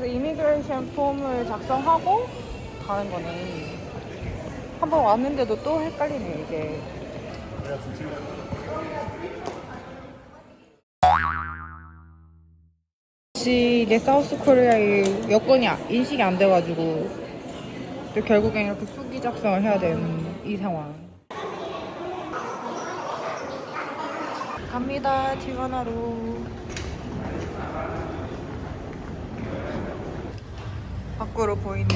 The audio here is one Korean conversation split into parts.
여기서 이미그레이션 폼을 작성하고 가는 거네. 한 번 왔는데도 또 헷갈리네 이게. 혹시 이게 사우스 코리아의 여건이 아- 인식이 안 돼가지고 또 결국엔 이렇게 후기 작성을 해야 되는 이 상황. 갑니다 티와나로. 밖으로 보이는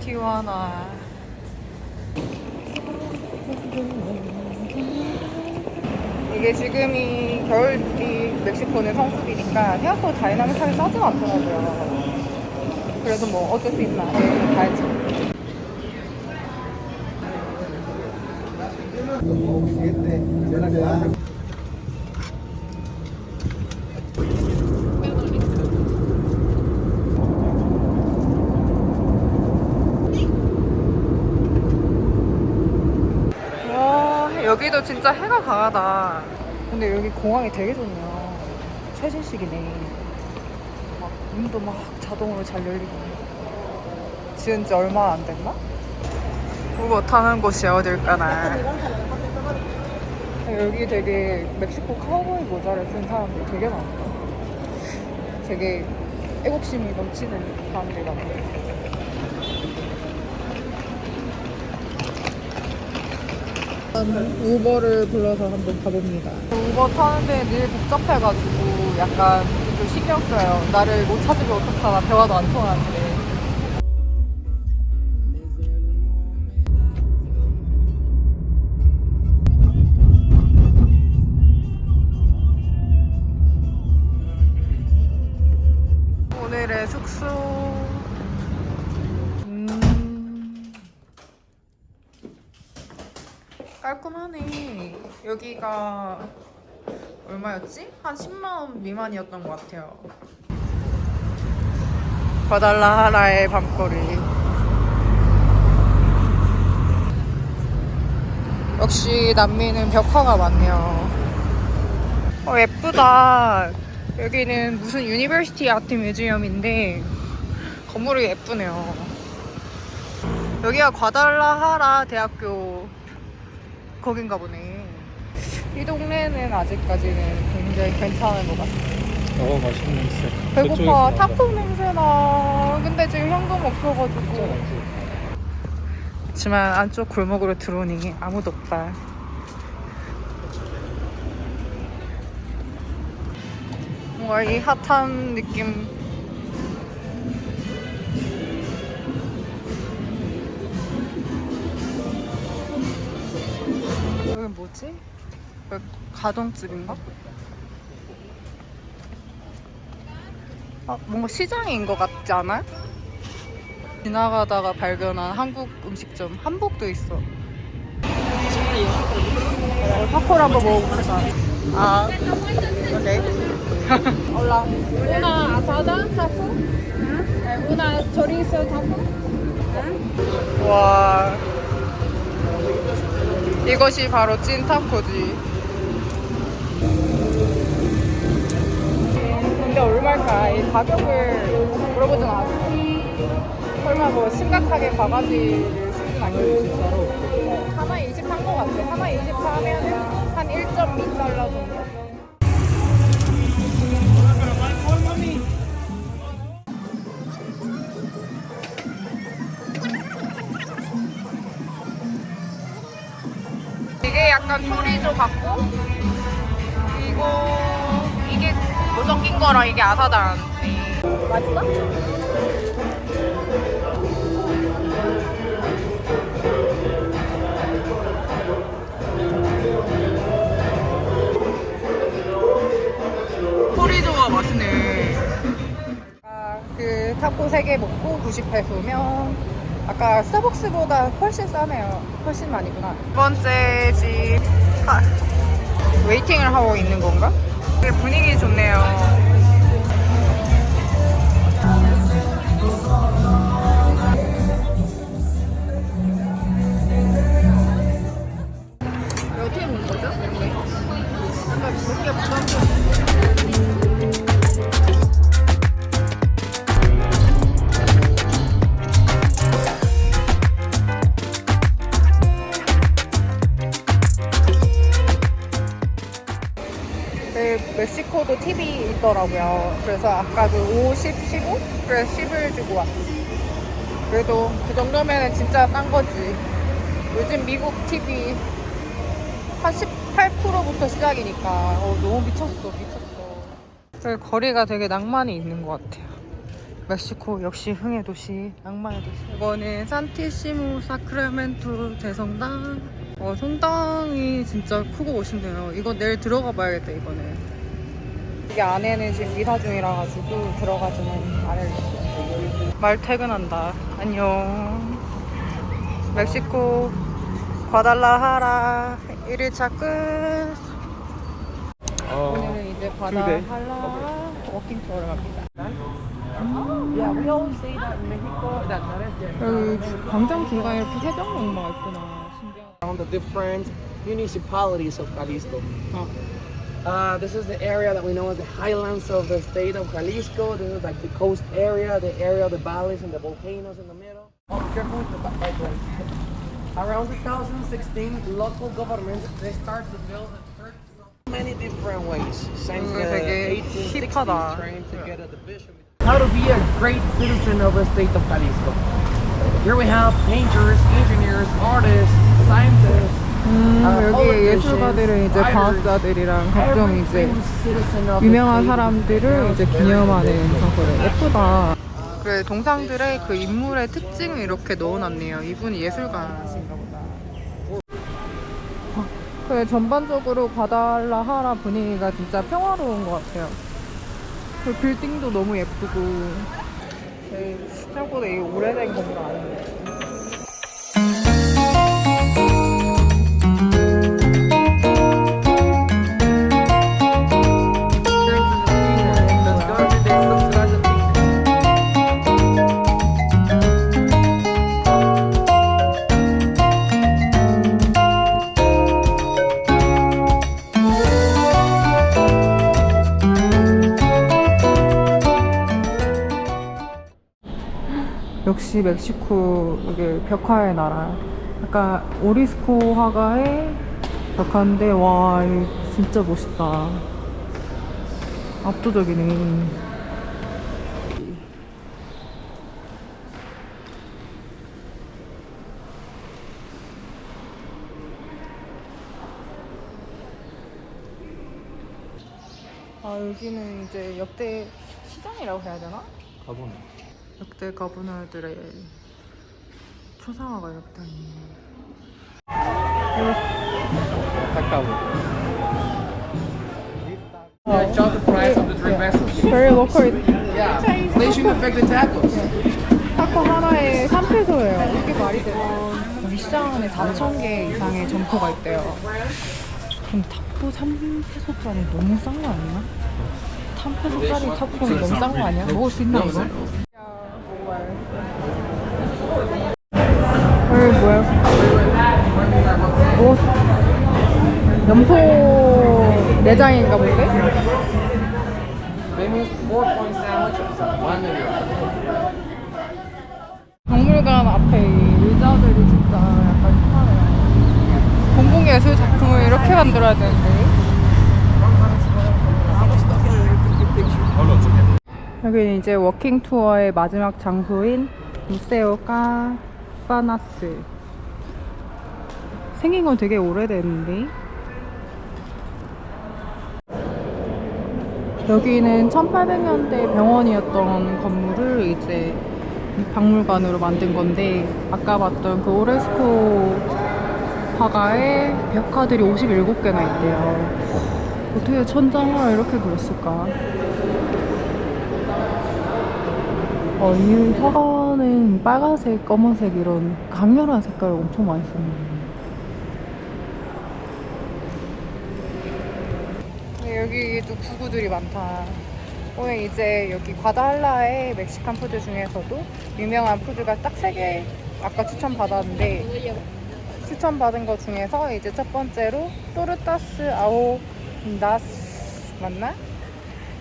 티와나. 이게 지금이 겨울이 멕시코는 성수기니까 생각보다 다이나믹하게 싸진 않더라고요. 그래도 뭐 어쩔 수 있나 내일 가야지. 와 진짜 해가 강하다. 근데 여기 공항이 되게 좋네요. 최신식이네. 막 문도 막 자동으로 잘 열리고. 지은 지 얼마 안 됐나? 우버 타는 곳이 어딜까나. 여기 되게 멕시코 카우보이 모자를 쓴 사람들 되게 많다. 되게 애국심이 넘치는 사람들 같아요. 우버를 불러서 한번 가봅니다. 우버 타는데 늘 복잡해가지고 약간 좀 신경 써요. 나를 못 찾으면 어떡하나 대화도 안 통하는데. 깔끔하네. 여기가 얼마였지? 한 10만원 미만이었던 것 같아요. 과달라 하라의 밤거리. 역시 남미는 벽화가 많네요. 어, 예쁘다. 여기는 무슨 유니버시티 아트 뮤지엄인데 건물이 예쁘네요. 여기가 과달라하라 대학교 거긴가 보네. 이 동네는 아직까지는 굉장히 괜찮은 것 같아요. 어 맛있는 냄새. 배고파. 타코 냄새나. 근데 지금 현금 없어가지고. 그렇지만 안쪽 골목으로 들어오니 아무도 없다. 뭔가 이 핫한 느낌. 뭐지? 여기 가정집인가? 아, 뭔가 시장인 것 같지 않아요? 지나가다가 발견한 한국 음식점 한복도 있어. 타코를 한번 먹어봅시다. 아, 오케이. Hola. Una asada taco. Una chorizo taco. 와, 이것이 바로 찐 타코지. 근데 얼마일까? 이 가격을 물어보진 않았어. 설마 뭐 심각하게 바가지를 쓰진 않겠지? 하나 20한것 같아. 하나 20 하면은 한 1.2달러 정도? 약간 토리조 같고. 이거 이게 뭐 섞인 거랑 이게 아사다라는 맛있어? 토리조가 맛있네. 아, 그 타코 3개 먹고 90페소면 아까 스타벅스보다 훨씬 싸네요. 훨씬 많이구나. 두 번째 집 아, 웨이팅을 하고 있는 건가? 멕시코도 팁이 있더라고요. 그래서 아까 그 5, 10, 15? 그래서 10을 주고 왔어. 그래도 그 정도면은 진짜 싼 거지. 요즘 미국 팁이 한 18%부터 시작이니까 어, 너무 미쳤어, 미쳤어. 그 거리가 되게 낭만이 있는 것 같아요. 멕시코 역시 흥의 도시, 낭만의 도시. 이거는 산티시모 사크라멘토 대성당. 어, 성당이 진짜 크고 멋있네요. 이거 내일 들어가 봐야겠다, 이거는. 이게 안에는 지금 미사 중이라 가지고 들어가지는 않으려고. 말 퇴근한다. 안녕. 멕시코 과달라하라 1일차 끝. 오늘은 이제 과달라하라 워킹 투어를 갑니다. Eres de- 여기 광장 중간에 이렇게 해적 목마가 있구나. around the different municipalities of Jalisco. Oh. Uh, this is the area that we know as the highlands of the state of Jalisco. This is like the coast area, the area of the valleys and the volcanoes in the middle. Oh, careful with the. Around 2016, local governments, they started to build a church many different ways. Since mm, the uh, 1860s, trying to get a division. How to be a great citizen of the state of Jalisco. Here we have painters, engineers, artists, 음, 아, 여기 예술가들은 이제 과학자들이랑 각종 이제 유명한 state 사람들을 이제 기념하는 장소래. 예쁘다. 그래 동상들의 그 인물의 특징을 이렇게 넣어놨네요. 이분이 예술가신가 보다. 어, 그래 전반적으로 과달라하라 분위기가 진짜 평화로운 것 같아요. 그 빌딩도 너무 예쁘고. 네, 생각보다 이게 오래된 건물 아닌데. 역시 멕시코 이게 벽화의 나라. 약간 오리스코 화가의 벽화인데 와 이거 진짜 멋있다. 압도적이네. 아 여기는 이제 역대 시장이라고 해야 되나? 가보네. 역대 가브너들의 초상화가 이렇게 다 있네. Adjust the price of the three pesos. Very local. Yeah. They shouldn't affect the tacos. 타코 하나에 3페소예요. 이게 말이 돼. 여기 시장 안에 4,000개 이상의 점포가 있대요. 근데 타코 3페소짜리 너무 싼 거 아니야? 3페소짜리 타코는 너무 싼 거 아니야? 먹을 수 있나 이거? 여기 뭐야? 오, 염소 내장인가 본데? 박물관 앞에 이 의자들이 진짜 약간 힙하네요. 공공예술 작품을 이렇게 만들어야 되는데. 여기는 이제 워킹 투어의 마지막 장소인 무세오 까파나스. 생긴 건 되게 오래됐는데. 여기는 1800년대 병원이었던 건물을 이제 박물관으로 만든 건데 아까 봤던 그 오레스코 화가의 벽화들이 57개나 있대요. 어떻게 천장을 이렇게 그렸을까? 어, 이 화가는 빨간색, 검은색 이런 강렬한 색깔을 엄청 많이 썼네. 네, 여기 또 구구들이 많다. 오늘 이제 여기 과다할라의 멕시칸 푸드 중에서도 유명한 푸드가 딱 세 개 아까 추천 받았는데 추천 받은 것 중에서 이제 첫 번째로 또르타스 아오 나스 맞나?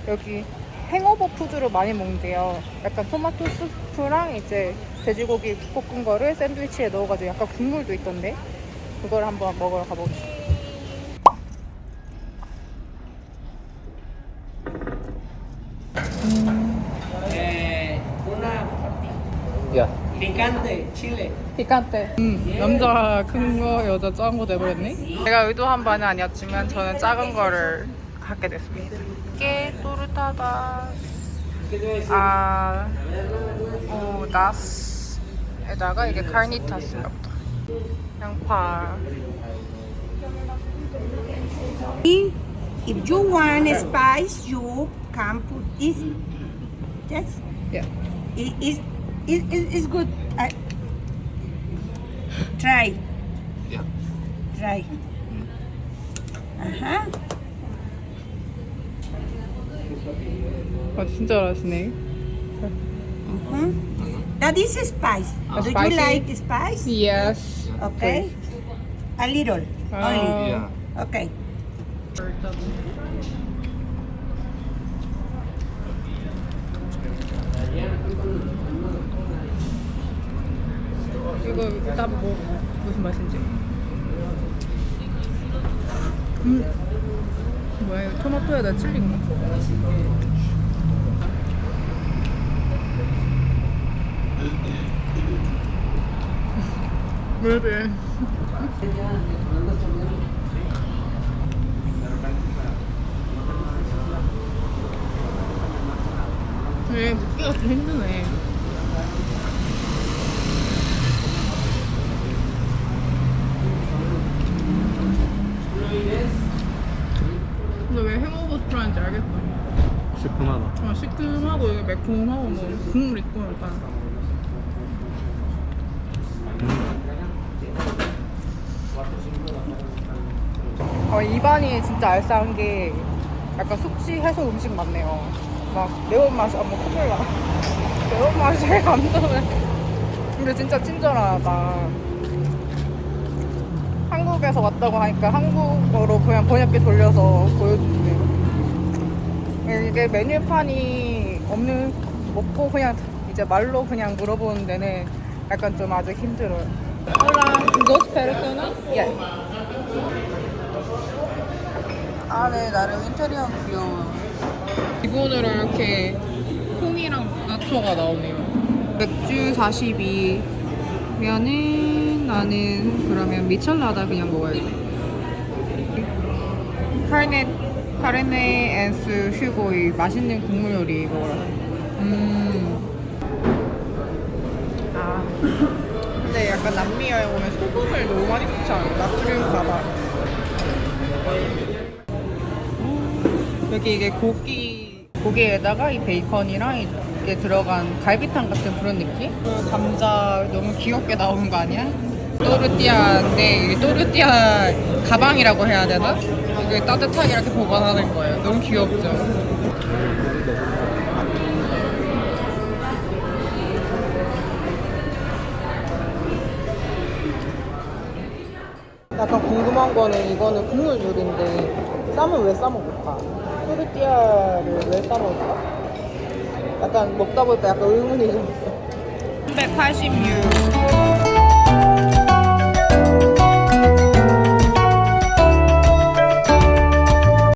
여기 행어버 푸드로 많이 먹는데요. 약간 토마토 수프랑 이제 돼지고기 볶은 거를 샌드위치에 넣어가지고 약간 국물도 있던데 그걸 한번 먹으러 가보겠습니다. Eh, una Yeah. picante, chile. 피칸테. 음, 남자 큰 거, 여자 작은 거 돼버렸네. 제가 의도한 바는 아니었지만 저는 작은 거를 갖게 됐습니다. 깨 또르타다. 아, 오, 나스에다가 이게 카르니타스인가 보다. 양파. If you want spice, you can put this. Yes, Yeah. it is it, it, it's good. I, try. Yeah. Try. Uh huh. 아, 진짜 잘하시네. Mm-hmm. Now this is spice. Ah, Do spicy? you like spice? Yes. Okay. A little. Ah. Only. Yeah. Okay. 이거 일단 뭐 무슨 맛인지. 음. 뭐야 이거 토마토에다 칠린가? 왜 왜 먹기가 좀 힘드네. 근데 왜 행어버 스프라인지 알겠어. 시큼하고 이게 매콤하고 뭐 국물 있고 일단. 어, 입안이 진짜 알싸한 게 약간 숙취 해소 음식 같네요. 막 매운맛이 아, 뭐 콧물 나. 매운맛이 안 나네. 근데 진짜 친절하다. 한국에서 왔다고 하니까 한국어로 그냥 번역기 돌려서 보여주시네요. 이게 메뉴판이 없는 먹고 그냥 이제 말로 그냥 물어보는 데는 약간 좀 아직 힘들어요. Hola, dos personas? Yeah. 아, 네, 나름 인테리어는 귀여워요. 기본으로 이렇게 콩이랑 나초가 나오네요. 맥주 42면은 나는 그러면 미첼라다 그냥 먹어야지. 카르네 카르네 앤스 휴고이 맛있는 국물 요리 먹으러. 음. 아. 근데 약간 남미 여행 오면 소금을 너무 많이 넣지 않아요? 나트륨 가 봐. 여기 이게 고기 고기에다가 이 베이컨이랑 이게 들어간 갈비탕 같은 그런 느낌? 그 감자 너무 귀엽게 나오는 거 아니야? 또르띠아인데 이게 또르띠아 가방이라고 해야 되나? 이게 따뜻하게 이렇게 보관하는 거예요. 너무 귀엽죠? 약간 궁금한 거는 이거는 국물 요리인데 쌈은 왜 싸먹을까? 또르띠아를 왜 싸먹을까? 약간 먹다 보니까 약간 의문이 좀 있어. 386